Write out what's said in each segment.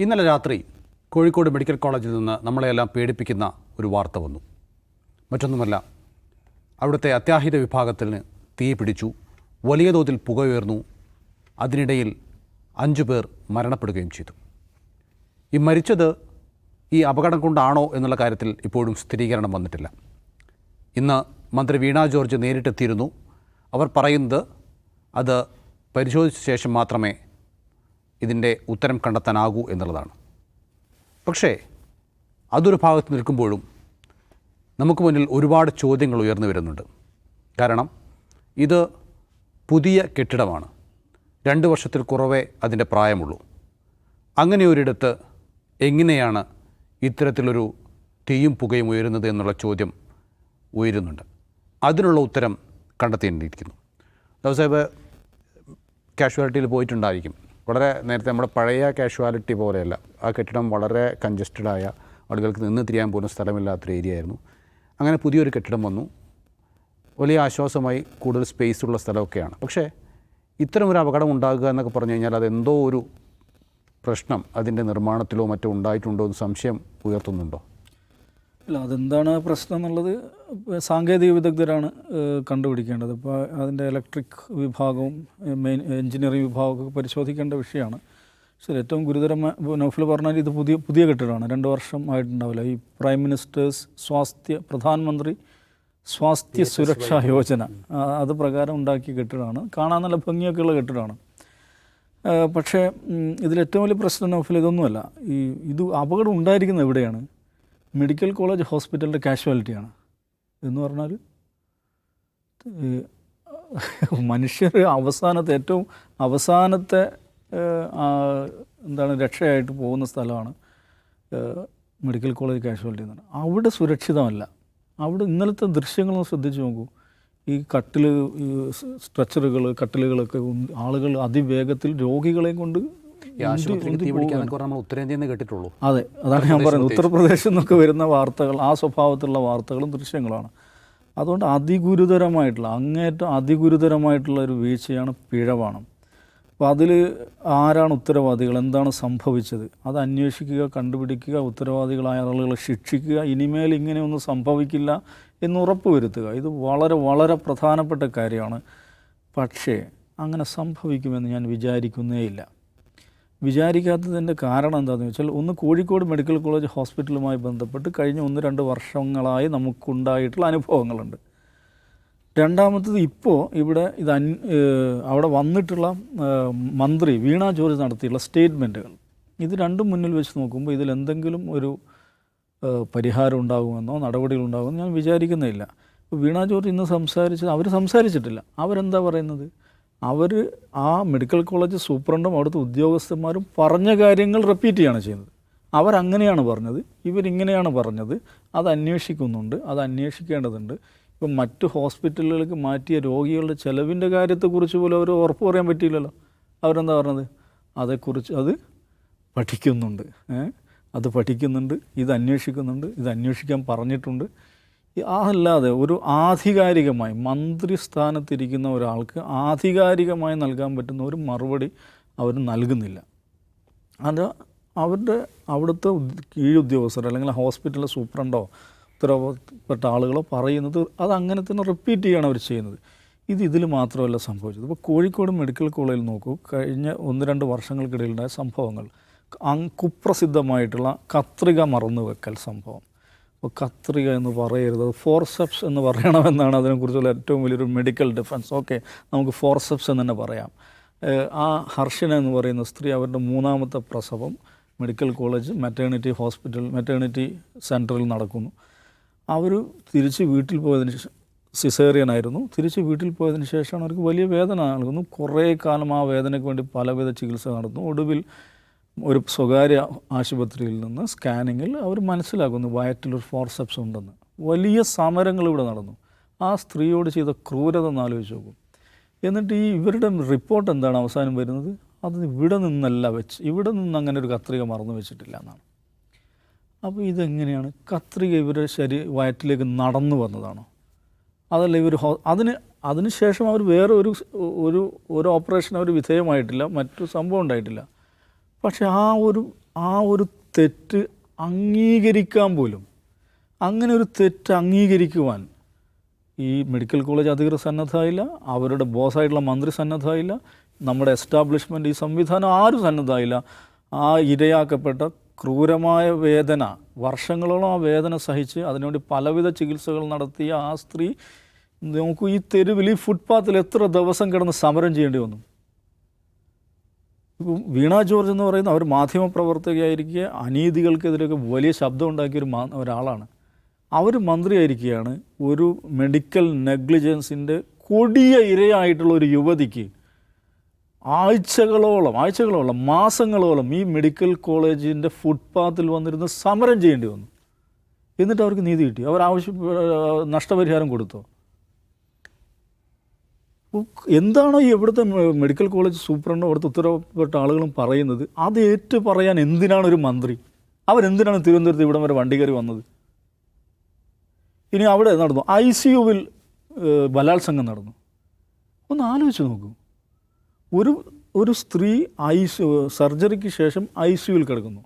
ഇന്നലെ രാത്രി കോഴിക്കോട് മെഡിക്കൽ കോളേജിൽ നിന്ന് നമ്മളെയെല്ലാം പേടിപ്പിക്കുന്ന ഒരു വാർത്ത വന്നു. മറ്റൊന്നുമല്ല അവിടുത്തെ അത്യാഹിത വിഭാഗത്തിന് തീ പിടിച്ചു വലിയ തോതിൽ പുക ഉയർന്നു അതിനിടയിൽ അഞ്ചു പേർ മരണപ്പെടുകയും ചെയ്തു. ഈ മരിച്ചത് ഈ അപകടം കൊണ്ടാണോ എന്നുള്ള കാര്യത്തിൽ ഇപ്പോഴും സ്ഥിരീകരണം വന്നിട്ടില്ല. ഇന്ന് മന്ത്രി വീണ ജോർജ് നേരിട്ടെത്തിയിരുന്നു. അവർ പറയുന്നത് അത് പരിശോധിച്ച ശേഷം മാത്രമേ ഇതിന്റെ ഉത്തരം കണ്ടെത്താനാകൂ എന്നുള്ളതാണ്. പക്ഷേ അതൊരു ഭാഗത്ത് നിൽക്കുമ്പോഴും നമുക്ക് മുന്നിൽ ഒരുപാട് ചോദ്യങ്ങൾ ഉയർന്നു വരുന്നുണ്ട്. കാരണം ഇത് പുതിയ കെട്ടിടമാണ്. രണ്ട് വർഷത്തിൽ കുറവേ അതിന്റെ പ്രായമുള്ളൂ. അങ്ങനെ ഒരിടത്ത് എങ്ങനെയാണ് ഇത്തരത്തിലൊരു തീയും പുകയും ഉയരുന്നത് എന്നുള്ള ചോദ്യം ഉയരുന്നുണ്ട്. അതിനുള്ള ഉത്തരം കണ്ടെത്തേണ്ടിയിരിക്കുന്നു. സാഹിബ് കാഷ്വാലിറ്റിയിൽ പോയിട്ടുണ്ടായിരിക്കും. വളരെ നേരത്തെ നമ്മുടെ പഴയ കാഷ്വാലിറ്റി പോലെയല്ല. ആ കെട്ടിടം വളരെ കൺജസ്റ്റഡായ ആളുകൾക്ക് നിന്ന് തിരിയാൻ പോലും സ്ഥലമില്ലാത്തൊരു ഏരിയ ആയിരുന്നു. അങ്ങനെ പുതിയൊരു കെട്ടിടം വന്നു. വലിയ ആശ്വാസമായി കൂടുതൽ സ്പേസ് ഉള്ള സ്ഥലമൊക്കെയാണ്. പക്ഷേ ഇത്തരം ഒരു അപകടം ഉണ്ടാകുക എന്നൊക്കെ പറഞ്ഞു കഴിഞ്ഞാൽ അതെന്തോ ഒരു പ്രശ്നം അതിന്റെ നിർമ്മാണത്തിലോ മറ്റോ ഉണ്ടായിട്ടുണ്ടോ എന്ന് സംശയം ഉയർത്തുന്നുണ്ടോ? അല്ല അതെന്താണ് പ്രശ്നം എന്നുള്ളത് സാങ്കേതിക വിദഗ്ധരാണ് കണ്ടുപിടിക്കേണ്ടത്. ഇപ്പോൾ അതിന്റെ ഇലക്ട്രിക് വിഭാഗവും മെയിൻ എഞ്ചിനീയറിംഗ് വിഭാഗമൊക്കെ പരിശോധിക്കേണ്ട വിഷയമാണ്. ശരി ഏറ്റവും ഗുരുതരമായ നൗഫിൽ പറഞ്ഞാൽ ഇത് പുതിയ പുതിയ കെട്ടിടമാണ്. രണ്ട് വർഷം ആയിട്ടുണ്ടാവില്ല. ഈ പ്രൈം മിനിസ്റ്റേഴ്സ് സ്വാസ്ഥ്യ പ്രധാനമന്ത്രി സ്വാസ്ഥ്യ സുരക്ഷാ യോജന. അത് പ്രകാരം ഉണ്ടാക്കിയ കെട്ടിടമാണ്. കാണാൻ നല്ല ഭംഗിയൊക്കെയുള്ള കെട്ടിടമാണ്. പക്ഷേ ഇതിലേറ്റവും വലിയ പ്രശ്നം നൗഫിൽ ഇതൊന്നുമല്ല. ഈ ഇത് അപകടം ഉണ്ടായിരിക്കുന്നത് എവിടെയാണ്? മെഡിക്കൽ കോളേജ് ഹോസ്പിറ്റലിന്റെ കാഷ്വാലിറ്റിയാണ്. എന്ന് പറഞ്ഞാൽ മനുഷ്യർ അവസാനത്തെ ഏറ്റവും അവസാനത്തെ എന്താണ് രക്ഷയായിട്ട് പോകുന്ന സ്ഥലമാണ് മെഡിക്കൽ കോളേജ് കാഷ്വാലിറ്റി എന്ന് പറഞ്ഞാൽ. അവിടെ സുരക്ഷിതമല്ല. അവിടെ ഇന്നലത്തെ ദൃശ്യങ്ങളൊന്ന് ശ്രദ്ധിച്ച് നോക്കൂ. ഈ കട്ടിൽ സ്ട്രെച്ചറുകൾ കട്ടിലുകളൊക്കെ ആളുകൾ അതിവേഗത്തിൽ രോഗികളെയും കൊണ്ട് ഈ ആശുപത്രിയിൽ തീ പിടിക്കാന്നൊക്കെ പറഞ്ഞാൽ നമ്മൾ ഉത്തരേന്ത്യയിൽ നിന്ന് കേട്ടിട്ടുള്ളൂ. അതെ അതാണ് ഞാൻ പറയുന്നത്. ഉത്തർപ്രദേശിൽ നിന്നൊക്കെ വരുന്ന വാർത്തകൾ ആ സ്വഭാവത്തിലുള്ള വാർത്തകളും ദൃശ്യങ്ങളാണ്. അതുകൊണ്ട് അതിഗുരുതരമായിട്ടുള്ള അങ്ങേറ്റം അതിഗുരുതരമായിട്ടുള്ള ഒരു വീഴ്ചയാണ് പിഴവാണ്. അപ്പോൾ അതിൽ ആരാണ് ഉത്തരവാദികൾ? എന്താണ് സംഭവിച്ചത്? അത് അന്വേഷിക്കുക കണ്ടുപിടിക്കുക ഉത്തരവാദികളായ ആളുകളെ ശിക്ഷിക്കുക ഇനിമേൽ ഇങ്ങനെയൊന്നും സംഭവിക്കില്ല എന്ന് ഉറപ്പുവരുത്തുക. ഇത് വളരെ വളരെ പ്രധാനപ്പെട്ട കാര്യമാണ്. പക്ഷേ അങ്ങനെ സംഭവിക്കുമെന്ന് ഞാൻ വിചാരിക്കുന്നേയില്ല. വിചാരിക്കാത്തതിന്റെ കാരണം എന്താണെന്ന് വെച്ചാൽ ഒന്ന് കോഴിക്കോട് മെഡിക്കൽ കോളേജ് ഹോസ്പിറ്റലുമായി ബന്ധപ്പെട്ട് കഴിഞ്ഞ ഒന്ന് രണ്ട് വർഷങ്ങളായി നമുക്കുണ്ടായിട്ടുള്ള അനുഭവങ്ങളുണ്ട്. രണ്ടാമത്തത് ഇപ്പോൾ ഇവിടെ ഇത് അൻ അവിടെ വന്നിട്ടുള്ള മന്ത്രി വീണ ജോർജ് നടത്തിയുള്ള സ്റ്റേറ്റ്മെന്റുകൾ ഇത് രണ്ടും മുന്നിൽ വെച്ച് നോക്കുമ്പോൾ ഇതിൽ എന്തെങ്കിലും ഒരു പരിഹാരം ഉണ്ടാകുമെന്നോ നടപടികൾ ഉണ്ടാകുമെന്നോ ഞാൻ വിചാരിക്കുന്നില്ല വീണ ജോർജ് ഇന്ന് സംസാരിച്ചത് അവർ സംസാരിച്ചിട്ടില്ല. അവരെന്താ പറയുന്നത്? അവർ ആ മെഡിക്കൽ കോളേജ് സൂപ്രണ്ടും അവിടുത്തെ ഉദ്യോഗസ്ഥന്മാരും പറഞ്ഞ കാര്യങ്ങൾ റിപ്പീറ്റ് ചെയ്യാണ് ചെയ്യുന്നത്. അവരങ്ങനെയാണ് പറഞ്ഞത്. ഇവരിങ്ങനെയാണ് പറഞ്ഞത്. അത് അന്വേഷിക്കുന്നുണ്ട്. അത് അന്വേഷിക്കേണ്ടതുണ്ട്. ഇപ്പം മറ്റ് ഹോസ്പിറ്റലുകൾക്ക് മാറ്റിയ രോഗികളുടെ ചെലവിന്റെ കാര്യത്തെക്കുറിച്ച് പോലും അവർ ഉറപ്പ് പറയാൻ പറ്റിയില്ലല്ലോ. അവരെന്താ പറഞ്ഞത്? അതേക്കുറിച്ച് അത് പഠിക്കുന്നുണ്ട്. അത് പഠിക്കുന്നുണ്ട്. ഇത് അന്വേഷിക്കുന്നുണ്ട്. ഇത് അന്വേഷിക്കാൻ പറഞ്ഞിട്ടുണ്ട്. അതല്ലാതെ ഒരു ആധികാരികമായി മന്ത്രി സ്ഥാനത്തിരിക്കുന്ന ഒരാൾക്ക് ആധികാരികമായി നൽകാൻ പറ്റുന്ന ഒരു മറുപടി അവർ നൽകുന്നില്ല. അത് അവരുടെ അവിടുത്തെ കീഴുദ്യോഗസ്ഥർ അല്ലെങ്കിൽ ഹോസ്പിറ്റലിലെ സൂപ്രണ്ടോ ഉത്തരവാദപ്പെട്ട ആളുകളോ പറയുന്നത് അത് അങ്ങനെ തന്നെ റിപ്പീറ്റ് ചെയ്യാണ് അവർ ചെയ്യുന്നത്. ഇത് ഇതിൽ മാത്രമല്ല സംഭവിച്ചത്. ഇപ്പോൾ കോഴിക്കോട് മെഡിക്കൽ കോളേജിൽ നോക്കൂ കഴിഞ്ഞ ഒന്ന് രണ്ട് വർഷങ്ങൾക്കിടയിലുണ്ടായ സംഭവങ്ങൾ. കുപ്രസിദ്ധമായിട്ടുള്ള കത്രിക മറന്നു വെക്കൽ സംഭവം. കത്രിക എന്ന് പറയരുത്. ഫോർസെപ്സ് എന്ന് പറയണമെന്നാണ് അതിനെക്കുറിച്ചുള്ള ഏറ്റവും വലിയൊരു മെഡിക്കൽ ഡിഫൻസ് ഓക്കെ നമുക്ക് ഫോർസെപ്സ് എന്ന് തന്നെ പറയാം. ആ ഹർഷന എന്ന് പറയുന്ന സ്ത്രീ അവരുടെ മൂന്നാമത്തെ പ്രസവം medical college maternity hospital maternity സെന്ററിൽ നടക്കുന്നു. അവർ തിരിച്ച് വീട്ടിൽ പോയതിന് ശേഷം സിസേറിയൻ ആയിരുന്നു. തിരിച്ച് വീട്ടിൽ പോയതിന് ശേഷമാണ് അവർക്ക് വലിയ വേദന നൽകുന്നു. കുറേ കാലം ആ വേദനയ്ക്ക് വേണ്ടി പലവിധ ചികിത്സ നടന്നു. ഒടുവിൽ ഒരു സ്വകാര്യ ആശുപത്രിയിൽ നിന്ന് സ്കാനിങ്ങിൽ അവർ മനസ്സിലാക്കുന്നു വയറ്റിലൊരു ഫോർസെപ്സ് ഉണ്ടെന്ന്. വലിയ സമരങ്ങൾ ഇവിടെ നടന്നു. ആ സ്ത്രീയോട് ചെയ്ത ക്രൂരത ഒന്ന് ആലോചിച്ച് നോക്കും. എന്നിട്ട് ഈ ഇവരുടെ റിപ്പോർട്ട് എന്താണ് അവസാനം വരുന്നത്? അത് ഇവിടെ നിന്നല്ല വെച്ച് ഇവിടെ നിന്ന് അങ്ങനെ ഒരു കത്രിക മറന്നു വെച്ചിട്ടില്ല എന്നാണ്. അപ്പോൾ ഇതെങ്ങനെയാണ്? കത്രിക ഇവരുടെ ശരീര വയറ്റിലേക്ക് നടന്നു വന്നതാണോ? അതല്ല ഇവർ ഹോ അതിന് അതിനുശേഷം അവർ വേറെ ഒരു ഒരു ഒരു ഓപ്പറേഷൻ അവർ വിധേയമായിട്ടില്ല മറ്റു സംഭവം ഉണ്ടായിട്ടില്ല. പക്ഷെ ആ ഒരു ആ ഒരു തെറ്റ് അംഗീകരിക്കാൻ പോലും അങ്ങനെ ഒരു തെറ്റ് അംഗീകരിക്കുവാൻ ഈ മെഡിക്കൽ കോളേജ് അധികൃതർ സന്നദ്ധമായില്ല അവരുടെ ബോസായിട്ടുള്ള മന്ത്രി സന്നദ്ധമായില്ല നമ്മുടെ എസ്റ്റാബ്ലിഷ്മെന്റ് ഈ സംവിധാനം ആരും സന്നദ്ധമായില്ല. ആ ഇരയാക്കപ്പെട്ട ക്രൂരമായ വേദന വർഷങ്ങളോളം ആ വേദന സഹിച്ച് അതിനുവേണ്ടി പലവിധ ചികിത്സകൾ നടത്തിയ ആ സ്ത്രീ നോക്കൂ ഈ തെരുവിൽ ഈ ഫുട്പാത്തിൽ എത്ര ദിവസം കിടന്ന് സമരം ചെയ്യേണ്ടി വന്നു. ഇപ്പം വീണ ജോർജ് എന്ന് പറയുന്ന അവർ മാധ്യമപ്രവർത്തകയായിരിക്കെ അനീതികൾക്കെതിരെയൊക്കെ വലിയ ശബ്ദം ഉണ്ടാക്കിയ ഒരു ഒരാളാണ്. അവർ മന്ത്രിയായിരിക്കുകയാണ് ഒരു മെഡിക്കൽ നെഗ്ലിജൻസിന്റെ കൊടിയ ഇരയായിട്ടുള്ള ഒരു യുവതിക്ക് ആഴ്ചകളോളം ആഴ്ചകളോളം മാസങ്ങളോളം ഈ മെഡിക്കൽ കോളേജിന്റെ ഫുട്പാത്തിൽ വന്നിരുന്ന് സമരം ചെയ്യേണ്ടി വന്നു. എന്നിട്ട് അവർക്ക് നീതി കിട്ടി. അവർ ആവശ്യ നഷ്ടപരിഹാരം കൊടുത്തോ? എന്താണോ ഈ ഇവിടുത്തെ മെഡിക്കൽ കോളേജ് സൂപ്രണ്ടും അവിടുത്തെ ഉത്തരവപ്പെട്ട ആളുകളും പറയുന്നത് അത് ഏറ്റു പറയാൻ എന്തിനാണ് ഒരു മന്ത്രി? അവരെന്തിനാണ് തിരുവനന്തപുരത്ത് ഇവിടം വരെ വണ്ടി കയറി വന്നത്? ഇനി അവിടെ നടന്നു. ഐ സി യുവിൽ ബലാത്സംഗം നടന്നു. ഒന്ന് ആലോചിച്ച് നോക്കൂ. ഒരു ഒരു സ്ത്രീ ഐ സി സർജറിക്ക് ശേഷം ഐ സി യുവിൽ കിടക്കുന്നു.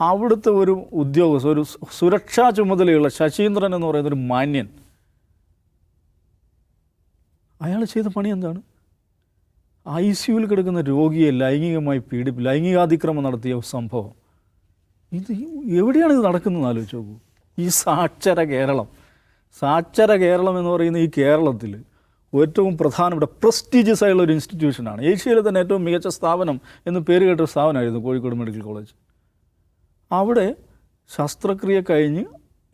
അവിടുത്തെ ഒരു ഉദ്യോഗസ്ഥ ഒരു സുരക്ഷാ ചുമതലയുള്ള ശശീന്ദ്രൻ എന്ന് പറയുന്ന ഒരു മാന്യൻ അയാൾ ചെയ്ത പണി എന്താണ്? ഐ സിയുവിൽ കിടക്കുന്ന രോഗിയെ ലൈംഗികമായി പീഡിപ്പി ലൈംഗികാതിക്രമം നടത്തിയ സംഭവം. ഇത് എവിടെയാണ് ഇത് നടക്കുന്നത്? ആലോചിച്ച് നോക്കൂ. ഈ സാക്ഷര കേരളം. സാക്ഷര കേരളം എന്ന് പറയുന്ന ഈ കേരളത്തിൽ ഏറ്റവും പ്രധാനപ്പെട്ട പ്രസ്റ്റീജിയസ് ആയുള്ള ഒരു ഇൻസ്റ്റിറ്റ്യൂഷനാണ് ഏഷ്യയിലെ തന്നെ ഏറ്റവും മികച്ച സ്ഥാപനം എന്ന് പേര് കേട്ട ഒരു സ്ഥാപനമായിരുന്നു കോഴിക്കോട് മെഡിക്കൽ കോളേജ്. അവിടെ ശസ്ത്രക്രിയ കഴിഞ്ഞ്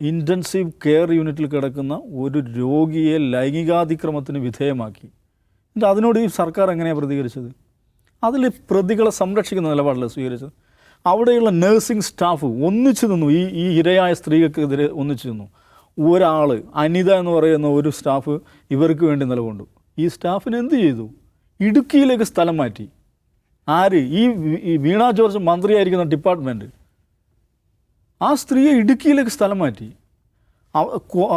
ഇന്റൻസീവ് കെയർ യൂണിറ്റിൽ കിടക്കുന്ന ഒരു രോഗിയെ ലൈംഗികാതിക്രമത്തിന് വിധേയമാക്കി. എന്നിട്ട് അതിനോട് ഈ സർക്കാർ എങ്ങനെയാണ് പ്രതികരിച്ചത്? അതിൽ പ്രതികളെ സംരക്ഷിക്കുന്ന നിലപാടല്ലേ സ്വീകരിച്ചത്? അവിടെയുള്ള നഴ്സിംഗ് സ്റ്റാഫ് ഒന്നിച്ചു നിന്നു. ഈ ഈ ഇരയായ സ്ത്രീകൾക്കെതിരെ ഒന്നിച്ചു നിന്നു. ഒരാൾ അനിത എന്ന് പറയുന്ന ഒരു സ്റ്റാഫ് ഇവർക്ക് വേണ്ടി നിലകൊണ്ടു. ഈ സ്റ്റാഫിന് എന്ത് ചെയ്തു? ഇടുക്കിയിലേക്ക് സ്ഥലം മാറ്റി. ആര്? ഈ വീണ ജോർജ് മന്ത്രിയായിരിക്കുന്ന ഡിപ്പാർട്ട്മെന്റ് ആ സ്ത്രീയെ ഇടുക്കിയിലേക്ക് സ്ഥലം മാറ്റി.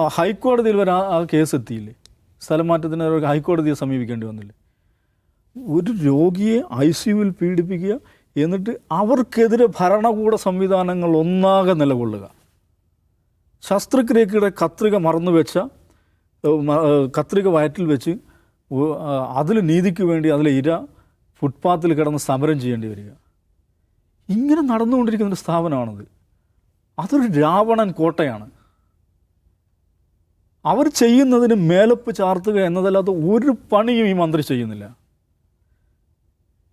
ഹൈക്കോടതിയിൽ വരെ ആ- കേസ് എത്തിയില്ലേ? സ്ഥലം മാറ്റത്തിന് അവർക്ക് ഹൈക്കോടതിയെ സമീപിക്കേണ്ടി വന്നില്ലേ? ഒരു രോഗിയെ ഐ സിയുവിൽ പീഡിപ്പിക്കുക എന്നിട്ട് അവർക്കെതിരെ ഭരണകൂട സംവിധാനങ്ങൾ ഒന്നാകെ നിലകൊള്ളുക. ശസ്ത്രക്രിയക്കിടെ കത്രിക മറന്നു വെച്ച കത്രിക വയറ്റിൽ വെച്ച് അതിൽ നീതിക്ക് വേണ്ടി അതിലെ ഇര ഫുട്പാത്തിൽ കിടന്ന് സമരം ചെയ്യേണ്ടി വരിക. ഇങ്ങനെ നടന്നുകൊണ്ടിരിക്കുന്ന ഒരു സ്ഥാപനമാണത്. അതൊരു രാവണൻ കോട്ടയാണ്. അവർ ചെയ്യുന്നതിന് മേലപ്പ് ചാർത്തുക എന്നതല്ലാതെ ഒരു പണിയും ഈ മന്ത്രി ചെയ്യുന്നില്ല.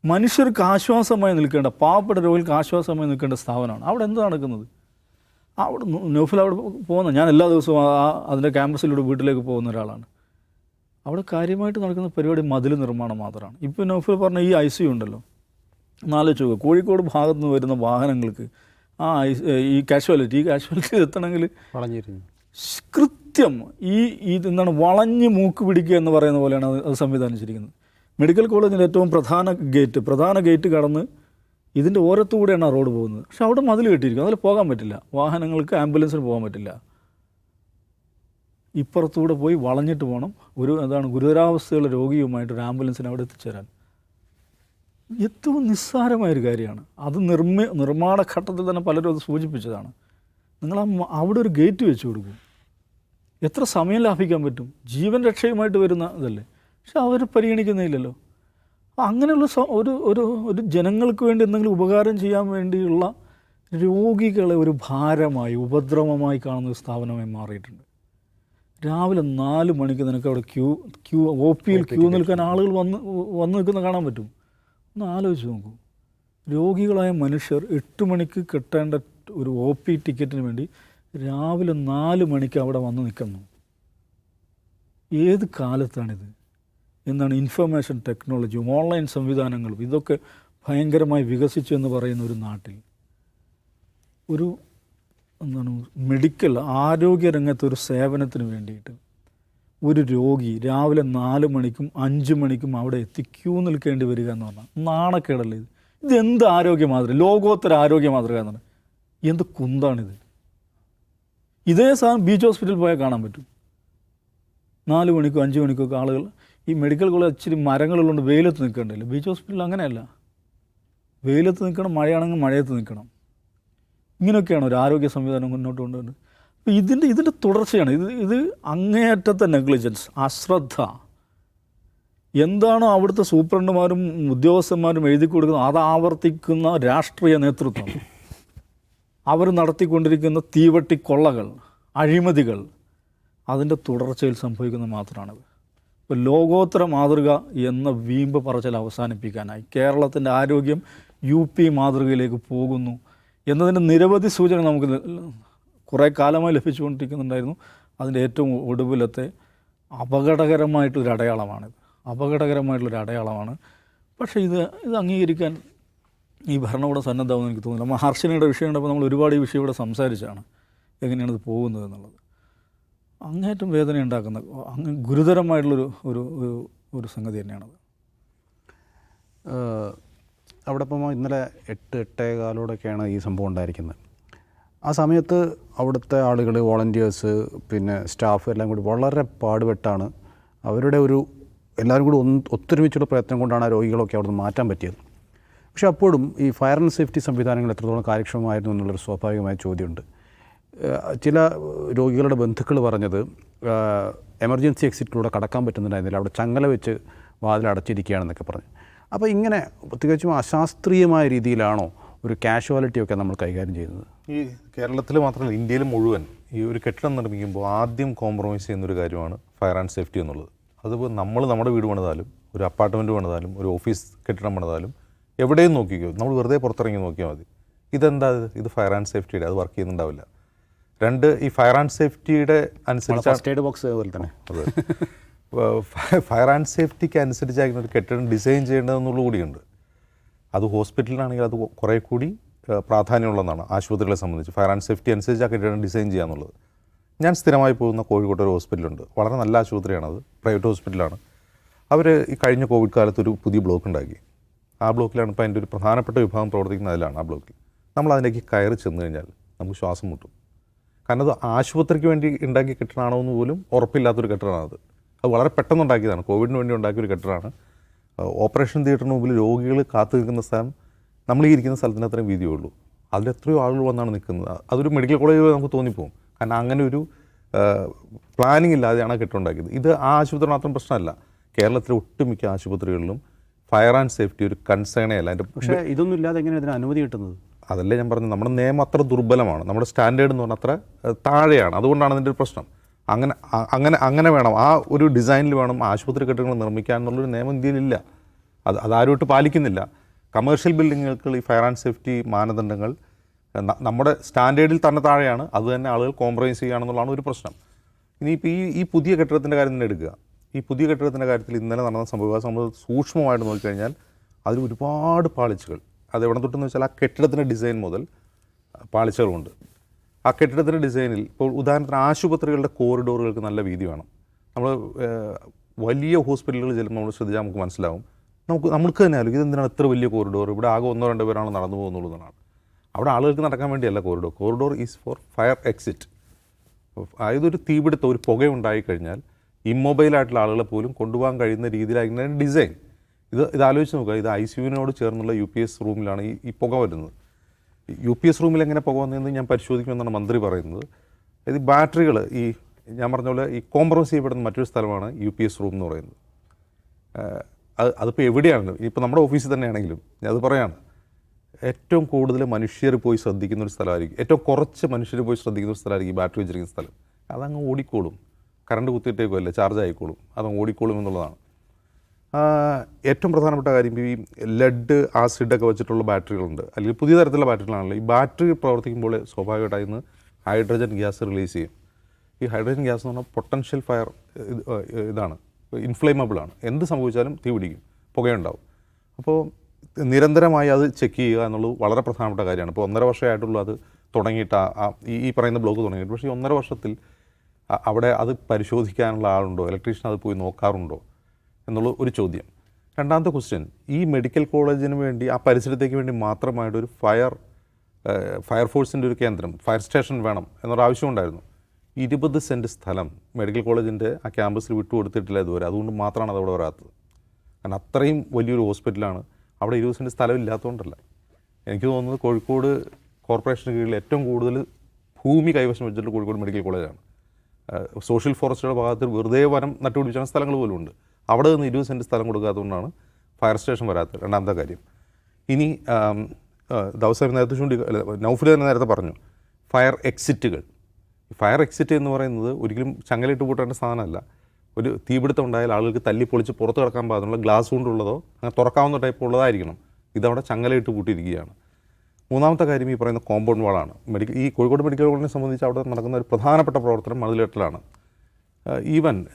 മനുഷ്യർക്ക് ആശ്വാസമായി നിൽക്കേണ്ട പാവപ്പെട്ട രോഗികൾക്ക് ആശ്വാസമായി നിൽക്കേണ്ട സ്ഥാപനമാണ്. അവിടെ എന്ത് നടക്കുന്നത്? അവിടെ നൗഫിൽ അവിടെ പോകുന്ന ഞാൻ എല്ലാ ദിവസവും ആ അതിന്റെ ക്യാമ്പസിലൂടെ വീട്ടിലേക്ക് പോകുന്ന ഒരാളാണ്. അവിടെ കാര്യമായിട്ട് നടക്കുന്ന പരിപാടി മതിൽ നിർമ്മാണം മാത്രമാണ്. ഇപ്പോൾ നൗഫിൽ പറഞ്ഞ ഈ ഐ സി ഉണ്ടല്ലോ. നാലോ നോക്കുക കോഴിക്കോട് ഭാഗത്തുനിന്ന് വരുന്ന വാഹനങ്ങൾക്ക് ആ ഈ കാഷ്വാലിറ്റി ഈ കാഷ്വാലിറ്റി എത്തണമെങ്കിൽ വളഞ്ഞിരുന്നു. കൃത്യം ഈ ഇത് എന്താണ് വളഞ്ഞ് മൂക്ക് പിടിക്കുക എന്ന് പറയുന്ന പോലെയാണ് അത് അത് സംവിധാനിച്ചിരിക്കുന്നത്. മെഡിക്കൽ കോളേജിന്റെ ഏറ്റവും പ്രധാന ഗേറ്റ് പ്രധാന ഗേറ്റ് കടന്ന് ഇതിന്റെ ഓരത്തുകൂടെയാണ് ആ റോഡ് പോകുന്നത്. പക്ഷെ അവിടെ മതിൽ കെട്ടിയിരിക്കും അതിൽ പോകാൻ പറ്റില്ല. വാഹനങ്ങൾക്ക് ആംബുലൻസിന് പോകാൻ പറ്റില്ല. ഇപ്പുറത്തൂടെ പോയി വളഞ്ഞിട്ട് പോകണം. ഒരു എന്താണ് ഗുരുതരാവസ്ഥയുള്ള രോഗിയുമായിട്ട് ഒരു ആംബുലൻസിന് അവിടെ എത്തിച്ചേരാൻ. ഏറ്റവും നിസ്സാരമായൊരു കാര്യമാണ്. അത് നിർമ്മ നിർമ്മാണ ഘട്ടത്തിൽ തന്നെ പലരും അത് സൂചിപ്പിച്ചതാണ്. നിങ്ങൾ അവിടെ ഒരു ഗേറ്റ് വെച്ച് കൊടുക്കും. എത്ര സമയം ലാഭിക്കാൻ പറ്റും? ജീവൻ രക്ഷയുമായിട്ട് വരുന്ന ഇതല്ലേ? പക്ഷെ അവർ പരിഗണിക്കുന്നില്ലല്ലോ. അങ്ങനെയുള്ള ഒരു ഒരു ഒരു ജനങ്ങൾക്ക് വേണ്ടി എന്തെങ്കിലും ഉപകാരം ചെയ്യാൻ വേണ്ടിയുള്ള രോഗികളെ ഒരു ഭാരമായി ഉപദ്രവമായി കാണുന്ന ഒരു സ്ഥാപനമായി മാറിയിട്ടുണ്ട്. രാവിലെ നാല് മണിക്ക് നിനക്ക് അവിടെ ക്യൂ ക്യൂ ഒ പിയിൽ ക്യൂ നിൽക്കാൻ ആളുകൾ വന്ന് വന്ന് നിൽക്കുന്ന കാണാൻ പറ്റും. ഒന്ന് ആലോചിച്ച് നോക്കൂ. രോഗികളായ മനുഷ്യർ എട്ട് മണിക്ക് കിട്ടേണ്ട ഒരു ഒ പി ടിക്കറ്റിന് വേണ്ടി രാവിലെ നാല് മണിക്ക് അവിടെ വന്ന് നിൽക്കുന്നു. ഏത് കാലത്താണിത്? എന്നാണ് ഇൻഫർമേഷൻ ടെക്നോളജിയും ഓൺലൈൻ സംവിധാനങ്ങളും ഇതൊക്കെ ഭയങ്കരമായി വികസിച്ചു എന്ന് പറയുന്ന ഒരു നാട്ടിൽ. ഒരു എന്താണ് മെഡിക്കൽ ആരോഗ്യ രംഗത്ത് ഒരു സേവനത്തിന് വേണ്ടിയിട്ട് ഒരു രോഗി രാവിലെ നാല് മണിക്കും അഞ്ച് മണിക്കും അവിടെ എത്തി ക്യൂ നിൽക്കേണ്ടി വരിക എന്ന് പറഞ്ഞാൽ നാണക്കേടല്ലേ ഇത്? ഇതെന്ത് ആരോഗ്യ മാതൃക ലോകോത്തര ആരോഗ്യ മാതൃക എന്നാണ്. എന്ത് കുന്താണിത്? ഇതേ സാധനം ബീച്ച് ഹോസ്പിറ്റലിൽ പോയാൽ കാണാൻ പറ്റും. നാല് മണിക്കോ അഞ്ച് മണിക്കോ ഒക്കെ ആളുകൾ ഈ മെഡിക്കൽ കോളേജ് ഇച്ചിരി മരങ്ങളുള്ളതുകൊണ്ട് വെയിലത്ത് നിൽക്കണ്ടല്ലോ ബീച്ച് ഹോസ്പിറ്റലിൽ അങ്ങനെയല്ല. വെയിലത്ത് നിൽക്കണം മഴയാണെങ്കിൽ മഴയത്ത് നിൽക്കണം. ഇങ്ങനെയൊക്കെയാണ് ഒരു ആരോഗ്യ സംവിധാനം മുന്നോട്ട് കൊണ്ടുവരുന്നത്. ഇതിന്റെ ഇതിന്റെ തുടർച്ചയാണ്. ഇത് ഇത് അങ്ങേയറ്റത്തെ നെഗ്ലിജൻസ് അശ്രദ്ധ. എന്താണോ അവിടുത്തെ സൂപ്രണ്ടുമാരും ഉദ്യോഗസ്ഥന്മാരും എഴുതി കൊടുക്കുന്നത് അത് ആവർത്തിക്കുന്ന രാഷ്ട്രീയ നേതൃത്വം? അവർ നടത്തിക്കൊണ്ടിരിക്കുന്ന തീവട്ടിക്കൊള്ളകൾ അഴിമതികൾ അതിന്റെ തുടർച്ചയിൽ സംഭവിക്കുന്നത് മാത്രമാണിത്. ഇപ്പോൾ ലോകോത്തര മാതൃക എന്ന വീമ്പ് പറച്ചൽ അവസാനിപ്പിക്കാനായി കേരളത്തിന്റെ ആരോഗ്യം യു പി മാതൃകയിലേക്ക് പോകുന്നു എന്നതിന്റെ നിരവധി സൂചന നമുക്ക് കുറേ കാലമായി ലഭിച്ചുകൊണ്ടിരിക്കുന്നുണ്ടായിരുന്നു. അതിന്റെ ഏറ്റവും ഒടുവിലത്തെ അപകടകരമായിട്ടൊരു അടയാളമാണിത്. അപകടകരമായിട്ടുള്ളൊരു അടയാളമാണ്. പക്ഷേ ഇത് ഇത് അംഗീകരിക്കാൻ ഈ ഭരണകൂടം സന്നദ്ധമാണെന്ന് എനിക്ക് തോന്നുന്നില്ല. മഹർഷിനിയുടെ വിഷയം ഉണ്ടപ്പോൾ നമ്മൾ ഒരുപാട് ഈ വിഷയം ഇവിടെ സംസാരിച്ചാണ് എങ്ങനെയാണ് ഇത് പോകുന്നത് എന്നുള്ളത്. അങ്ങേറ്റം വേദന ഉണ്ടാക്കുന്ന അങ്ങ് ഗുരുതരമായിട്ടുള്ളൊരു ഒരു ഒരു സംഗതി തന്നെയാണത്. അവിടെ ഇപ്പം ഇന്നലെ എട്ട് എട്ടേ കാലോടൊക്കെയാണ് ഈ സംഭവം ഉണ്ടായിരിക്കുന്നത്. ആ സമയത്ത് അവിടുത്തെ ആളുകൾ വോളണ്ടിയേഴ്സ് പിന്നെ സ്റ്റാഫ് എല്ലാം കൂടി വളരെ പാടുപെട്ടാണ് അവരുടെ ഒരു എല്ലാവരും കൂടി ഒന്ന് ഒത്തൊരുമിച്ചുള്ള പ്രയത്നം കൊണ്ടാണ് ആ രോഗികളൊക്കെ അവിടെ നിന്ന് മാറ്റാൻ പറ്റിയത്. പക്ഷേ അപ്പോഴും ഈ ഫയർ ആൻഡ് സേഫ്റ്റി സംവിധാനങ്ങൾ എത്രത്തോളം കാര്യക്ഷമമായിരുന്നു എന്നുള്ളൊരു സ്വാഭാവികമായ ചോദ്യമുണ്ട്. ചില രോഗികളുടെ ബന്ധുക്കൾ പറഞ്ഞത് എമർജൻസി എക്സിറ്റിലൂടെ കടക്കാൻ പറ്റുന്നുണ്ടായിരുന്നില്ല. അവിടെ ചങ്ങല വെച്ച് വാതിലടച്ചിരിക്കുകയാണെന്നൊക്കെ പറഞ്ഞു. അപ്പോൾ ഇങ്ങനെ തികച്ചും അശാസ്ത്രീയമായ രീതിയിലാണോ ഒരു കാഷ്വാലിറ്റി ഒക്കെ നമ്മൾ കൈകാര്യം ചെയ്യുന്നത്. ഈ കേരളത്തിൽ മാത്രമല്ല ഇന്ത്യയിൽ മുഴുവൻ ഈ ഒരു കെട്ടിടം നിർമ്മിക്കുമ്പോൾ ആദ്യം കോംപ്രമൈസ് ചെയ്യുന്ന ഒരു കാര്യമാണ് ഫയർ ആൻഡ് സേഫ്റ്റി എന്നുള്ളത്. അതിപ്പോൾ നമ്മൾ നമ്മുടെ വീട് പണിതാലും ഒരു അപ്പാർട്ട്മെന്റ് പണിതാലും ഒരു ഓഫീസ് കെട്ടിടം പണിതാലും എവിടെയും നോക്കിക്കോ നമ്മൾ വെറുതെ പുറത്തിറങ്ങി നോക്കിയാൽ മതി. ഇതെന്താ ഇത്? ഫയർ ആൻഡ് സേഫ്റ്റിയുടെ അത് വർക്ക് ചെയ്യുന്നുണ്ടാവില്ല. രണ്ട് ഈ ഫയർ ആൻഡ് സേഫ്റ്റിയുടെ അനുസരിച്ച് ഫസ്റ്റ് എയ്ഡ് ബോക്സ് പോലെ തന്നെ. അതെ. ഫയർ ആൻഡ് സേഫ്റ്റിക്ക് അനുസരിച്ചായിരിക്കും ഒരു കെട്ടിടം ഡിസൈൻ ചെയ്യേണ്ടതെന്നുള്ള കൂടിയുണ്ട്. അത് ഹോസ്പിറ്റലിലാണെങ്കിൽ അത് കുറേ കൂടി പ്രാധാന്യമുള്ളതാണ് ആശുപത്രികളെ സംബന്ധിച്ച്. ഫയർ ആൻഡ് സേഫ്റ്റി അനുസരിച്ച് ആ കെട്ടിടം ഡിസൈൻ ചെയ്യാന്നുള്ളത്. ഞാൻ സ്ഥിരമായി പോകുന്ന കോഴിക്കോട്ടൊരു ഹോസ്പിറ്റലുണ്ട്. വളരെ നല്ല ആശുപത്രിയാണത്. പ്രൈവറ്റ് ഹോസ്പിറ്റലാണ്. അവർ ഈ കഴിഞ്ഞ കോവിഡ് കാലത്ത് ഒരു പുതിയ ബ്ലോക്ക് ഉണ്ടാക്കി. ആ ബ്ലോക്കിലാണ് ഇപ്പോൾ അതിന്റെ ഒരു പ്രധാനപ്പെട്ട വിഭാഗം പ്രവർത്തിക്കുന്ന അതിലാണ് ആ ബ്ലോക്കിൽ നമ്മൾ അതിലേക്ക് കയറി ചെന്ന് കഴിഞ്ഞാൽ നമുക്ക് ശ്വാസം മുട്ടും. കാരണം അത് ആശുപത്രിക്ക് വേണ്ടി ഉണ്ടാക്കിയ കെട്ടിടമാണോ എന്ന് പോലും ഉറപ്പില്ലാത്തൊരു കെട്ടിടമാണത്. അത് വളരെ പെട്ടെന്ന് ഉണ്ടാക്കിയതാണ് കോവിഡിന് വേണ്ടി ഉണ്ടാക്കിയ ഒരു കെട്ടിടമാണ്. ഓപ്പറേഷൻ തിയേറ്ററിന് മുമ്പിൽ രോഗികൾ കാത്തു നിൽക്കുന്ന സ്ഥലം നമ്മൾ ഈ ഇരിക്കുന്ന സ്ഥലത്തിന് അത്രയും വീതിയേ ഉള്ളൂ. അതിൽ എത്രയോ ആളുകൾ വന്നാണ് നിൽക്കുന്നത്. അതൊരു മെഡിക്കൽ കോളേജ് പോലെ നമുക്ക് തോന്നിപ്പോകും. കാരണം അങ്ങനെ ഒരു പ്ലാനിങ് ഇല്ലാതെയാണ് കെട്ടുണ്ടാക്കിയത് ഇത് ആ ആശുപത്രി മാത്രം പ്രശ്നമല്ല. കേരളത്തിലെ ഒട്ടുമിക്ക ആശുപത്രികളിലും ഫയർ ആൻഡ് സേഫ്റ്റി ഒരു കൺസേണേ അല്ല പക്ഷേ ഇതൊന്നും ഇല്ലാതെ എങ്ങനെയാണ് ഇതിന് അനുമതി കിട്ടുന്നത്? അതല്ലേ ഞാൻ പറഞ്ഞത്. നമ്മുടെ നിയമം അത്ര ദുർബലമാണ്. നമ്മുടെ സ്റ്റാൻഡേർഡ് എന്ന് പറഞ്ഞാൽ അത്ര താഴെയാണ്. അതുകൊണ്ടാണ് അതിന്റെ ഒരു പ്രശ്നം. അങ്ങനെ അങ്ങനെ അങ്ങനെ വേണം. ആ ഒരു ഡിസൈനിൽ വേണം ആശുപത്രി കെട്ടിടങ്ങൾ നിർമ്മിക്കാൻ എന്നുള്ളൊരു നിയമം ഇന്ത്യയിലില്ല അത് അതാരോട്ട് പാലിക്കുന്നില്ല. കമേഴ്ഷ്യൽ ബിൽഡിങ്ങുകൾക്ക് ഈ ഫയർ ആൻഡ് സേഫ്റ്റി മാനദണ്ഡങ്ങൾ നമ്മുടെ സ്റ്റാൻഡേർഡിൽ തന്നെ താഴെയാണ്. അത് തന്നെ ആളുകൾ കോംപ്രമൈസ് ചെയ്യുകയാണെന്നുള്ളതാണ് ഒരു പ്രശ്നം. ഇനിയിപ്പോൾ ഈ ഈ പുതിയ കെട്ടിടത്തിന്റെ കാര്യം തന്നെ എടുക്കുക. ഈ പുതിയ കെട്ടിടത്തിന്റെ കാര്യത്തിൽ ഇന്നലെ നടന്ന സംഭവം നമ്മൾ സൂക്ഷ്മമായിട്ട് നോക്കിക്കഴിഞ്ഞാൽ അതിൽ ഒരുപാട് പാളിച്ചകൾ. അത് എവിടെ തൊട്ടെന്ന് വെച്ചാൽ ആ കെട്ടിടത്തിന്റെ ഡിസൈൻ മുതൽ പാളിച്ചകളുണ്ട്. ആ കെട്ടിടത്തിന്റെ ഡിസൈനിൽ ഇപ്പോൾ ഉദാഹരണത്തിന് ആശുപത്രികളുടെ കോറിഡോറുകൾക്ക് നല്ല വീതി വേണം. നമ്മൾ വലിയ ഹോസ്പിറ്റലുകൾ ചെല്ലുമ്പോൾ നമ്മൾ ശ്രദ്ധിച്ചാൽ നമുക്ക് മനസ്സിലാവും. നമുക്ക് നമുക്ക് തന്നെ ആലോചിക്കും ഇതെന്തിനാണ് ഇത്ര വലിയ കോറിഡോർ? ഇവിടെ ആകെ ഒന്നോ രണ്ടോ പേരാണ് നടന്നു പോകുന്നുള്ളതാണ് അവിടെ ആളുകൾക്ക് നടക്കാൻ വേണ്ടിയല്ല corridor. Corridor is for fire exit. അതായത് ഒരു തീപിടുത്തം ഒരു പുക ഉണ്ടായിക്കഴിഞ്ഞാൽ ഇമ്മൊബൈലായിട്ടുള്ള ആളുകളെ പോലും കൊണ്ടുപോകാൻ കഴിയുന്ന രീതിയിലായിരിക്കുന്ന ഡിസൈൻ. ഇത് ഇത് ആലോചിച്ച് നോക്കുക. ഇത് ഐ സിയുവിനോട് ചേർന്നുള്ള യു പി എസ് റൂമിലാണ് ഈ ഈ പുക വരുന്നത്. യു പി എസ് റൂമിൽ എങ്ങനെ പോകുന്നതെന്ന് ഞാൻ പരിശോധിക്കുമെന്നാണ് മന്ത്രി പറയുന്നത്. ഇത് ബാറ്ററികൾ ഈ ഞാൻ പറഞ്ഞ പോലെ ഈ കോംപ്രമൈസ് ചെയ്യപ്പെടുന്ന മറ്റൊരു സ്ഥലമാണ് യു പി എസ് റൂം എന്ന് പറയുന്നത്. അത് അതിപ്പോൾ എവിടെയാണെങ്കിലും ഇപ്പോൾ നമ്മുടെ ഓഫീസിൽ തന്നെയാണെങ്കിലും ഞാൻ അത് പറയാണ്. ഏറ്റവും കൂടുതൽ മനുഷ്യർ പോയി ശ്രദ്ധിക്കുന്ന ഒരു സ്ഥലമായിരിക്കും ഏറ്റവും കുറച്ച് മനുഷ്യർ പോയി ശ്രദ്ധിക്കുന്ന ഒരു സ്ഥലമായിരിക്കും ബാറ്ററി വെച്ചിരിക്കുന്ന സ്ഥലം. അതങ്ങ് ഓടിക്കോളും. കറണ്ട് കുത്തിയിട്ടേക്കുമല്ലേ ചാർജ് ആയിക്കോളും അതങ്ങ് ഓടിക്കോളും എന്നുള്ളതാണ്. ഏറ്റവും പ്രധാനപ്പെട്ട കാര്യം ഈ ലെഡ് ആസിഡൊക്കെ വെച്ചിട്ടുള്ള ബാറ്ററികളുണ്ട്. അല്ലെങ്കിൽ പുതിയ തരത്തിലുള്ള ബാറ്ററികളാണല്ലോ. ഈ ബാറ്ററി പ്രവർത്തിക്കുമ്പോൾ സ്വാഭാവികമായിട്ട് ഹൈഡ്രജൻ ഗ്യാസ് റിലീസ് ചെയ്യും. ഈ ഹൈഡ്രജൻ ഗ്യാസ് എന്ന് പറഞ്ഞാൽ പൊട്ടൻഷ്യൽ ഫയർ ഇതാണ്. ഇൻഫ്ലേമബിൾ ആണ്. എന്ത് സംഭവിച്ചാലും തീ പിടിക്കും. പുകയുണ്ടാവും. അപ്പോൾ നിരന്തരമായി അത് ചെക്ക് ചെയ്യുക എന്നുള്ളത് വളരെ പ്രധാനപ്പെട്ട കാര്യമാണ്. ഇപ്പോൾ ഒന്നര വർഷമായിട്ടുള്ളൂ അത് തുടങ്ങിയിട്ട് ഈ പറയുന്ന ബ്ലോക്ക് തുടങ്ങിയിട്ട്. പക്ഷേ ഈ ഒന്നര വർഷത്തിൽ അവിടെ അത് പരിശോധിക്കാനുള്ള ആളുണ്ടോ? ഇലക്ട്രീഷ്യൻ അത് പോയി നോക്കാറുണ്ടോ? എന്നുള്ള ഒരു ചോദ്യം. രണ്ടാമത്തെ ക്വസ്റ്റ്യൻ ഈ മെഡിക്കൽ കോളേജിന് വേണ്ടി ആ പരിസരത്തേക്ക് വേണ്ടി മാത്രമായിട്ട് ഒരു ഫയർ ഫയർഫോഴ്സിന്റെ ഒരു കേന്ദ്രം ഫയർ സ്റ്റേഷൻ വേണം എന്നൊരു ആവശ്യമുണ്ടായിരുന്നു ഇരുപത് സെന്റ് സ്ഥലം മെഡിക്കൽ കോളേജിന്റെ ആ ക്യാമ്പസിൽ വിട്ടുകൊടുത്തിട്ടില്ല ഇതുവരെ. അതുകൊണ്ട് മാത്രമാണ് അത് അവിടെ വരാത്തത്. കാരണം അത്രയും വലിയൊരു ഹോസ്പിറ്റലാണ് അവിടെ ഇരുപത് സെന്റ് സ്ഥലം ഇല്ലാത്തതുകൊണ്ടല്ല. എനിക്ക് തോന്നുന്നത് കോഴിക്കോട് കോർപ്പറേഷന് കീഴിൽ ഏറ്റവും കൂടുതൽ ഭൂമി കൈവശം വെച്ചിട്ടുള്ള കോഴിക്കോട് മെഡിക്കൽ കോളേജാണ് സോഷ്യൽ ഫോറസ്റ്റുകളുടെ ഭാഗത്ത് വെറുതെ വനം നട്ടുപിടിച്ചാണ് സ്ഥലങ്ങൾ പോലും ഉണ്ട്. അവിടെ നിന്ന് ഇരുപത് സെന്റ് സ്ഥലം കൊടുക്കാത്തതുകൊണ്ടാണ് ഫയർ സ്റ്റേഷൻ വരാത്തത്. രണ്ടാമത്തെ കാര്യം. ഇനി ആം, നേരത്തെ ചൂണ്ടി അല്ല, തന്നെ നേരത്തെ പറഞ്ഞു. ഫയർ എക്സിറ്റുകൾ ഫയർ എക്സിറ്റ് എന്ന് പറയുന്നത് ഒരിക്കലും ചങ്ങലിട്ട് പൂട്ടേണ്ട സാധനമല്ല. ഒരു തീപിടുത്തം ഉണ്ടായാൽ ആളുകൾക്ക് തല്ലി പൊളിച്ച് പുറത്ത് കിടക്കാൻ പാടുള്ള ഗ്ലാസ് കൊണ്ടുള്ളതോ അങ്ങനെ തുറക്കാവുന്ന ടൈപ്പ് ഉള്ളതായിരിക്കണം. ഇതവിടെ ചങ്ങലയിട്ട് പൂട്ടിയിരിക്കുകയാണ്. മൂന്നാമത്തെ കാര്യം ഈ പറയുന്ന കോമ്പൗണ്ട് വാളാണ് മെഡിക്കൽ ഈ കോഴിക്കോട് മെഡിക്കൽ കോളേജിനെ സംബന്ധിച്ച് അവിടെ നടക്കുന്ന ഒരു പ്രധാനപ്പെട്ട പ്രവർത്തനം മതിലെട്ടലാണ്. ഈവൻ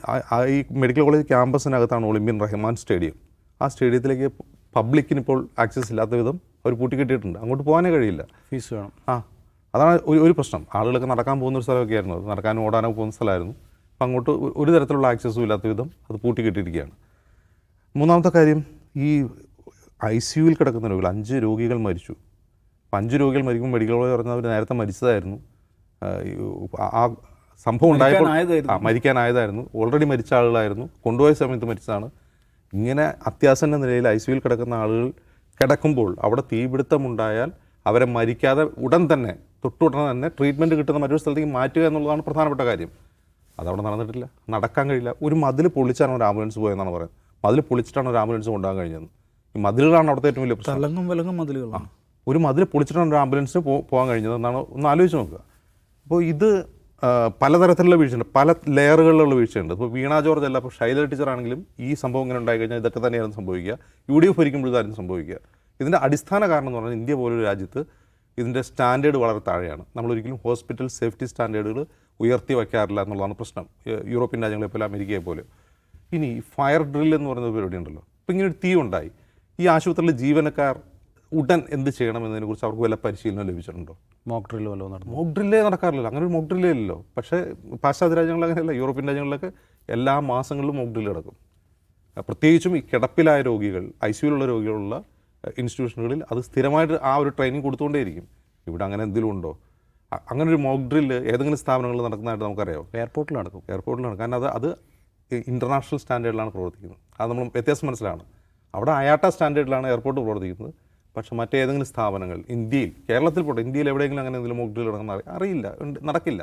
ഈ മെഡിക്കൽ കോളേജ് ക്യാമ്പസിനകത്താണ് ഒളിമ്പ്യൻ റഹ്മാൻ സ്റ്റേഡിയം. ആ സ്റ്റേഡിയത്തിലേക്ക് പബ്ലിക്കിന് ഇപ്പോൾ ആക്സസ് ഇല്ലാത്ത വിധം അവർ പൂട്ടിക്കെട്ടിയിട്ടുണ്ട് അങ്ങോട്ട് പോകാനേ കഴിയില്ല. ഫീസ് വേണം. ആ അതാണ് ഒരു ഒരു പ്രശ്നം. ആളുകളൊക്കെ നടക്കാൻ പോകുന്ന ഒരു സ്ഥലമൊക്കെ ആയിരുന്നു. അത് നടക്കാനും ഓടാനോ പോകുന്ന സ്ഥലമായിരുന്നു. അപ്പം അങ്ങോട്ട് ഒരു തരത്തിലുള്ള ആക്സസ്സും ഇല്ലാത്ത വിധം അത് പൂട്ടിക്കെട്ടിയിരിക്കുകയാണ് മൂന്നാമത്തെ കാര്യം ഈ ഐ സി യുവിൽ കിടക്കുന്ന രോഗികൾ അഞ്ച് രോഗികൾ മരിച്ചു. അപ്പം അഞ്ച് രോഗികൾ മരിക്കുമ്പോൾ മെഡിക്കൽ കോളേജ് പറഞ്ഞാൽ അവർ നേരത്തെ മരിച്ചതായിരുന്നു. ആ സംഭവം ഉണ്ടായപ്പോൾ മരിക്കാനായതായിരുന്നു. ആ മരിക്കാനായതായിരുന്നു. ഓൾറെഡി മരിച്ച ആളുകളായിരുന്നു. കൊണ്ടുപോയ സമയത്ത് മരിച്ചതാണ്. ഇങ്ങനെ അത്യാസന്ന നിലയിൽ ഐ സിയിൽ കിടക്കുന്ന ആളുകൾ കിടക്കുമ്പോൾ അവിടെ തീപിടുത്തമുണ്ടായാൽ അവരെ മരിക്കാതെ ഉടൻ തന്നെ തൊട്ടുടനെ തന്നെ ട്രീറ്റ്മെന്റ് കിട്ടുന്ന മറ്റൊരു സ്ഥലത്തേക്ക് മാറ്റുക എന്നുള്ളതാണ് പ്രധാനപ്പെട്ട കാര്യം. അതവിടെ നടന്നിട്ടില്ല. നടക്കാൻ കഴിയില്ല. ഒരു മതിൽ പൊളിച്ചാണ് ഒരു ആംബുലൻസ് പോയെന്നാണ് പറയുന്നത്. മതിൽ പൊളിച്ചിട്ടാണ് ഒരു ആംബുലൻസ് കൊണ്ടുപോകാൻ കഴിഞ്ഞത്. ഈ മതിലുകളാണ് അവിടുത്തെ ഏറ്റവും വലിയ പ്രശ്നം. വിലങ്ങും മതിലുകളാണ്. ഒരു മതിൽ പൊളിച്ചിട്ടാണ് ഒരു ആംബുലൻസ് പോകാൻ കഴിഞ്ഞത് എന്നാണ് ഒന്ന് ആലോചിച്ച് നോക്കുക. അപ്പോൾ ഇത് പലതരത്തിലുള്ള വീഴ്ചയുണ്ട്. പല ലെയറുകളിലുള്ള വീഴ്ചയുണ്ട്. ഇപ്പോൾ വീണ ജോർജ് അല്ല ഇപ്പോൾ ശൈല ടീച്ചർ ആണെങ്കിലും ഈ സംഭവം ഇങ്ങനെ ഉണ്ടായി കഴിഞ്ഞാൽ ഇതൊക്കെ തന്നെയായിരുന്നു സംഭവിക്കുക. യു ഡി എഫ് ഇതായിരുന്നു സംഭവിക്കുക. ഇതിന്റെ അടിസ്ഥാന കാരണം എന്ന് പറഞ്ഞാൽ ഇന്ത്യ പോലൊരു രാജ്യത്ത് ഇതിന്റെ സ്റ്റാൻഡേർഡ് വളരെ താഴെയാണ്. നമ്മളൊരിക്കലും ഹോസ്പിറ്റൽ സേഫ്റ്റി സ്റ്റാൻഡേർഡുകൾ ഉയർത്തി വയ്ക്കാറില്ല എന്നുള്ളതാണ് പ്രശ്നം. യൂറോപ്യൻ രാജ്യങ്ങളെ പോലെ അമേരിക്കയെ പോലെ. ഇനി ഫയർ ഡ്രിൽ എന്ന് പറയുന്ന പരിപാടി ഉണ്ടല്ലോ. അപ്പോൾ ഇങ്ങനെ ഒരു തീ ഉണ്ടായി. ഈ ആശുപത്രിയിലെ ജീവനക്കാർ ഉടൻ എന്ത് ചെയ്യണം എന്നതിനെക്കുറിച്ച് അവർക്ക് വല്ല പരിശീലനം ലഭിച്ചിട്ടുണ്ടോ? മോക്ക് ഡ്രില്ല് വല്ലതും നടന്നു. മോക്ക് ഡ്രില്ലേ നടക്കാറില്ലല്ലോ. അങ്ങനെ ഒരു മോക്ക് ഡ്രില്ലേ ഇല്ലല്ലോ. പക്ഷേ പാശ്ചാത്യ രാജ്യങ്ങളിൽ അങ്ങനെയല്ല. യൂറോപ്യൻ രാജ്യങ്ങളിലൊക്കെ എല്ലാ മാസങ്ങളിലും മോക്ക് ഡ്രില്ല് നടക്കും. പ്രത്യേകിച്ചും ഈ കിടപ്പിലായ രോഗികൾ ഐ സിയുലുള്ള രോഗികളുള്ള ഇൻസ്റ്റിറ്റ്യൂഷനുകളിൽ അത് സ്ഥിരമായിട്ട് ആ ഒരു ട്രെയിനിങ് കൊടുത്തുകൊണ്ടേയിരിക്കും. ഇവിടെ അങ്ങനെ എന്തെങ്കിലും ഉണ്ടോ? അങ്ങനെ ഒരു മോക്ക് ഡ്രില്ല് ഏതെങ്കിലും സ്ഥാപനങ്ങളിൽ നടക്കുന്നതായിട്ട് നമുക്കറിയാം എയർപോർട്ടിൽ നടക്കും. എയർപോർട്ടിൽ നടക്കും. കാരണം അത് അത് ഇന്റർനാഷണൽ സ്റ്റാൻഡേർഡിലാണ് പ്രവർത്തിക്കുന്നത്. അത് നമ്മൾ വ്യത്യാസം മനസ്സിലാണ്. അവിടെ അയാട്ട സ്റ്റാൻഡേർഡിലാണ് എയർപോർട്ട് പ്രവർത്തിക്കുന്നത്. പക്ഷേ മറ്റേതെങ്കിലും സ്ഥാപനങ്ങൾ ഇന്ത്യയിൽ കേരളത്തിൽ പോട്ടെ ഇന്ത്യയിൽ എവിടെയെങ്കിലും അങ്ങനെ എന്തെങ്കിലും മോക്ക് ഡ്രിൽ നടക്കുന്ന അറിയില്ല നടക്കില്ല.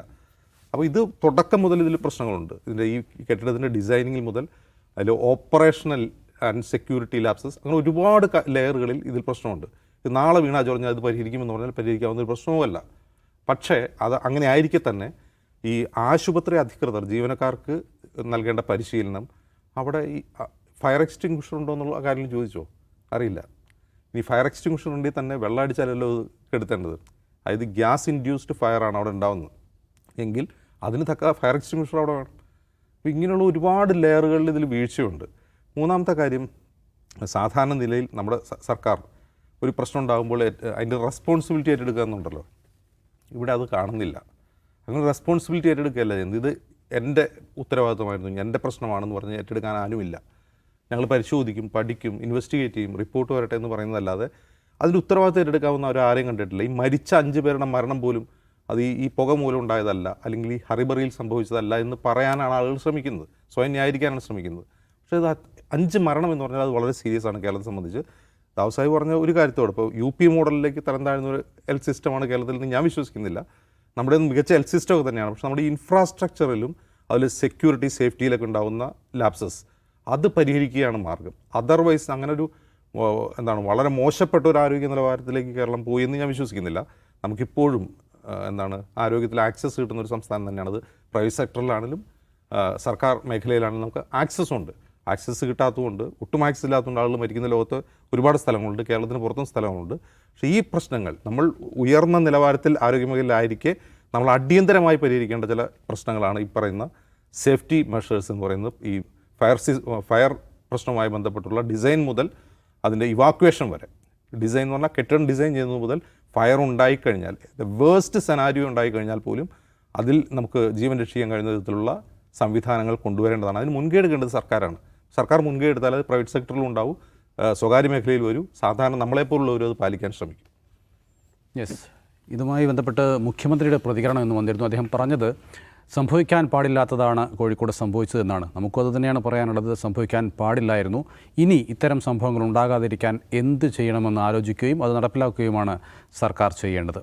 അപ്പോൾ ഇത് തുടക്കം മുതൽ ഇതിൽ പ്രശ്നങ്ങളുണ്ട്. ഇതിന്റെ ഈ കെട്ടിടത്തിന്റെ ഡിസൈനിങ്ങിൽ മുതൽ അതിൽ ഓപ്പറേഷണൽ ആൻഡ് സെക്യൂരിറ്റി ലാപ്സസ് അങ്ങനെ ഒരുപാട് ലെയറുകളിൽ ഇതിൽ പ്രശ്നമുണ്ട്. ഇത് നാളെ വീണാ ചൊറഞ്ഞാൽ അത് പരിഹരിക്കുമെന്ന് പറഞ്ഞാൽ പരിഹരിക്കാവുന്ന ഒരു പ്രശ്നവുമല്ല. പക്ഷേ അത് അങ്ങനെ ആയിരിക്കെ തന്നെ ഈ ആശുപത്രി അധികൃതർ ജീവനക്കാർക്ക് നൽകേണ്ട പരിശീലനം അവിടെ ഈ ഫയർ എക്സ്റ്റിങ്ഷർ ഉണ്ടോ എന്നുള്ള കാര്യം ചോദിച്ചോ? അറിയില്ല. ഇനി ഫയർ എക്സ്റ്റിങ്ഷൻ ഉണ്ടെങ്കിൽ തന്നെ വെള്ളം അടിച്ചാലല്ലോ കെടുത്തേണ്ടത്? അതായത് ഗ്യാസ് ഇൻഡ്യൂസ്ഡ് ഫയർ ആണ് അവിടെ ഉണ്ടാവുന്നത്. എങ്കിൽ അതിന് തക്ക ഫയർ എക്സ്റ്റിങ്ഷർ അവിടെ വേണം. അപ്പോൾ ഇങ്ങനെയുള്ള ഒരുപാട് ലെയറുകളിൽ ഇതിൽ വീഴ്ചയുണ്ട്. മൂന്നാമത്തെ കാര്യം സാധാരണ നിലയിൽ നമ്മുടെ സർക്കാർ ഒരു പ്രശ്നം ഉണ്ടാകുമ്പോൾ അതിന്റെ റെസ്പോൺസിബിലിറ്റി ഏറ്റെടുക്കുക എന്നുണ്ടല്ലോ. ഇവിടെ അത് കാണുന്നില്ല. അങ്ങനെ റെസ്പോൺസിബിലിറ്റി ഏറ്റെടുക്കുകയല്ല ചെയ്യുന്നത്. ഇത് എന്റെ ഉത്തരവാദിത്തമായിരുന്നു എന്റെ പ്രശ്നമാണെന്ന് പറഞ്ഞ് ഏറ്റെടുക്കാൻ ആരുമില്ല. ഞങ്ങൾ പരിശോധിക്കും പഠിക്കും ഇൻവെസ്റ്റിഗേറ്റ് ചെയ്യും റിപ്പോർട്ട് വരട്ടെ എന്ന് പറയുന്നതല്ലാതെ അതിന്റെ ഉത്തരവാദിത്തം ഏറ്റെടുക്കാവുന്ന അവർ ആരെയും കണ്ടിട്ടില്ല. ഈ മരിച്ച അഞ്ച് പേരുടെ മരണം പോലും അത് ഈ പുക മൂലം ഉണ്ടായതല്ല അല്ലെങ്കിൽ ഈ ഹറിബറിയിൽ സംഭവിച്ചതല്ല എന്ന് പറയാനാണ് ആളുകൾ ശ്രമിക്കുന്നത്. സ്വയം ന്യായീകരിക്കാനാണ് ശ്രമിക്കുന്നത്. പക്ഷേ അത് അഞ്ച് മരണം എന്ന് പറഞ്ഞാൽ അത് വളരെ സീരിയസ് ആണ് കേരളത്തെ സംബന്ധിച്ച്. ദാവസായി പറഞ്ഞ ഒരു കാര്യത്തോടെ ഇപ്പോൾ യു പി മോഡലിലേക്ക് തരം താഴ്ന്ന ഒരു ഹെൽത്ത് സിസ്റ്റമാണ് കേരളത്തിൽ നിന്ന് ഞാൻ വിശ്വസിക്കുന്നില്ല. നമ്മുടെ മികച്ച എൽ സിസ്റ്റമൊക്കെ തന്നെയാണ്. പക്ഷേ നമ്മുടെ ഇൻഫ്രാസ്ട്രക്ചറിലും അതിൽ സെക്യൂരിറ്റി സേഫ്റ്റിയിലൊക്കെ ഉണ്ടാകുന്ന ലാപ്സസ് അത് പരിഹരിക്കുകയാണ് മാർഗം. അതർവൈസ് അങ്ങനെ ഒരു എന്താണ് വളരെ മോശപ്പെട്ട ഒരു ആരോഗ്യ നിലവാരത്തിലേക്ക് കേരളം പോയി എന്ന് ഞാൻ വിശ്വസിക്കുന്നില്ല. നമുക്കിപ്പോഴും എന്താണ് ആരോഗ്യത്തിൽ ആക്സസ് കിട്ടുന്ന ഒരു സംസ്ഥാനം തന്നെയാണത്. പ്രൈവറ്റ് സെക്ടറിലാണെങ്കിലും സർക്കാർ മേഖലയിലാണെങ്കിലും നമുക്ക് ആക്സസ് ഉണ്ട്. ആക്സസ് കിട്ടാത്തതുകൊണ്ട് ഒട്ടും ആക്സസ് ഇല്ലാത്തതുകൊണ്ട് ആളുകൾ മരിക്കുന്ന ലോകത്ത് ഒരുപാട് സ്ഥലങ്ങളുണ്ട്. കേരളത്തിന് പുറത്തും സ്ഥലങ്ങളുണ്ട്. പക്ഷേ ഈ പ്രശ്നങ്ങൾ നമ്മൾ ഉയർന്ന നിലവാരത്തിൽ ആരോഗ്യമേഖലയിലായിരിക്കെ നമ്മൾ അടിയന്തരമായി പരിഹരിക്കേണ്ട ചില പ്രശ്നങ്ങളാണ് ഈ പറയുന്ന സേഫ്റ്റി മെഷേഴ്സ് എന്ന് പറയുന്നത് ഈ ഫയർ സി ഫയർ പ്രശ്നവുമായി ബന്ധപ്പെട്ടുള്ള ഡിസൈൻ മുതൽ അതിന്റെ ഇവാക്വേഷൻ വരെ. ഡിസൈൻ എന്ന് പറഞ്ഞാൽ കെട്ടിടം ഡിസൈൻ ചെയ്യുന്നത് മുതൽ ഫയർ ഉണ്ടായിക്കഴിഞ്ഞാൽ ദ വേസ്റ്റ് സെനാരിയോ ഉണ്ടായിക്കഴിഞ്ഞാൽ പോലും അതിൽ നമുക്ക് ജീവൻ രക്ഷിക്കാൻ കഴിയുന്ന വിധത്തിലുള്ള സംവിധാനങ്ങൾ കൊണ്ടുവരേണ്ടതാണ്. അതിന് മുൻകൈ എടുക്കേണ്ടത് സർക്കാരാണ്. സർക്കാർ മുൻകൈ എടുത്താൽ അത് പ്രൈവറ്റ് സെക്ടറിലും ഉണ്ടാവും. സ്വകാര്യ മേഖലയിൽ വരും. സാധാരണ നമ്മളെപ്പോലുള്ളവരും അത് പാലിക്കാൻ ശ്രമിക്കും. യെസ് ഇതുമായി ബന്ധപ്പെട്ട് മുഖ്യമന്ത്രിയുടെ പ്രതികരണം എന്ന് വന്നിരുന്നു. അദ്ദേഹം പറഞ്ഞത് സംഭവിക്കാൻ പാടില്ലാത്തതാണ് കോഴിക്കോട് സംഭവിച്ചതെന്നാണ്. നമുക്കത് തന്നെയാണ് പറയാനുള്ളത്. സംഭവിക്കാൻ പാടില്ലായിരുന്നു. ഇനി ഇത്തരം സംഭവങ്ങൾ ഉണ്ടാകാതിരിക്കാൻ എന്ത് ചെയ്യണമെന്ന് ആലോചിക്കുകയും അത് നടപ്പിലാക്കുകയുമാണ് സർക്കാർ ചെയ്യേണ്ടത്.